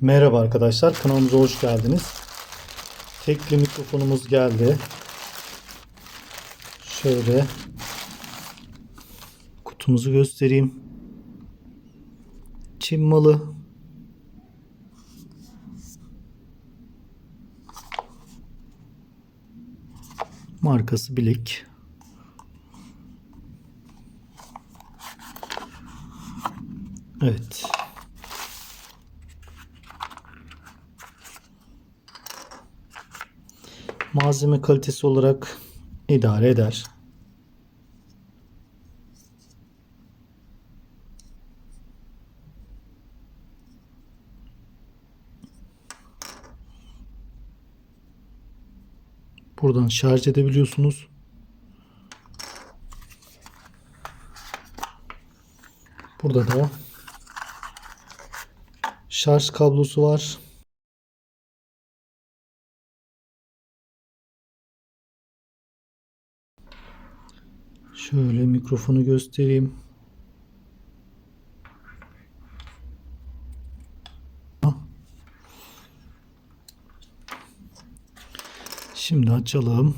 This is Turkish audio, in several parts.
Merhaba arkadaşlar kanalımıza hoş geldiniz. Tekli mikrofonumuz geldi. Şöyle kutumuzu göstereyim. Çin malı. Markası Bilek. Evet. Malzeme kalitesi olarak idare eder. Buradan şarj edebiliyorsunuz. Burada da şarj kablosu var. Şöyle mikrofonu göstereyim. Şimdi açalım.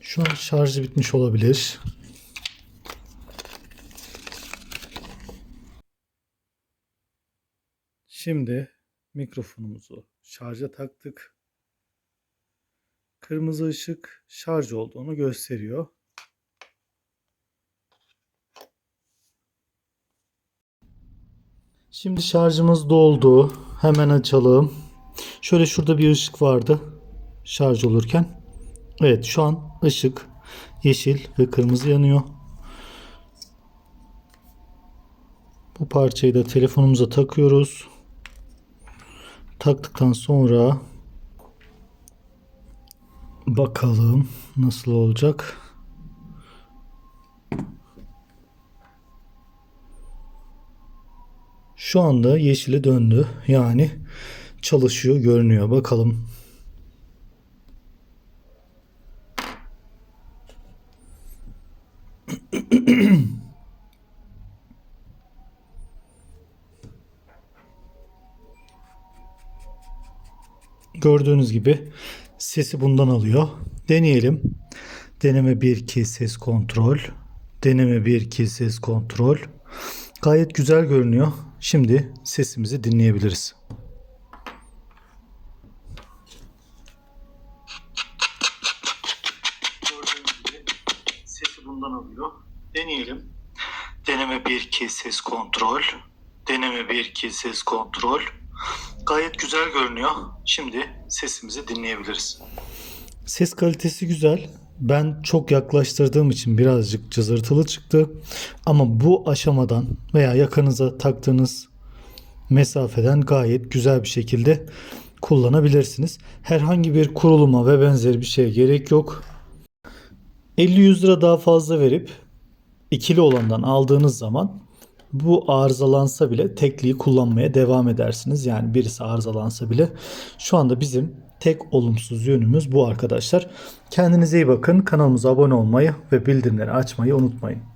Şu an şarjı bitmiş olabilir. Şimdi mikrofonumuzu şarja taktık. Kırmızı ışık şarj olduğunu gösteriyor. Şimdi şarjımız doldu. Hemen açalım. Şöyle şurada bir ışık vardı şarj olurken. Evet şu an ışık yeşil ve kırmızı yanıyor. Bu parçayı da telefonumuza takıyoruz. Taktıktan sonra bakalım nasıl olacak. Şu anda yeşile döndü. Yani çalışıyor görünüyor. Bakalım. Gördüğünüz gibi sesi bundan alıyor. Deneyelim. Deneme 1 2 ses kontrol. Deneme 1 2 ses kontrol. Gayet güzel görünüyor. Şimdi sesimizi dinleyebiliriz. Sesi bundan alıyor. Deneyelim. Deneme 1 2 ses kontrol. Deneme 1 2 ses kontrol. Gayet güzel görünüyor. Şimdi sesimizi dinleyebiliriz. Ses kalitesi güzel. Ben çok yaklaştırdığım için birazcık cızırtılı çıktı. Ama bu aşamadan veya yakınıza taktığınız mesafeden gayet güzel bir şekilde kullanabilirsiniz. Herhangi bir kuruluma ve benzeri bir şeye gerek yok. 50-100 lira daha fazla verip ikili olandan aldığınız zaman bu arızalansa bile tekliği kullanmaya devam edersiniz. Yani birisi arızalansa bile. Şu anda bizim tek olumsuz yönümüz bu arkadaşlar. Kendinize iyi bakın. Kanalımıza abone olmayı ve bildirimleri açmayı unutmayın.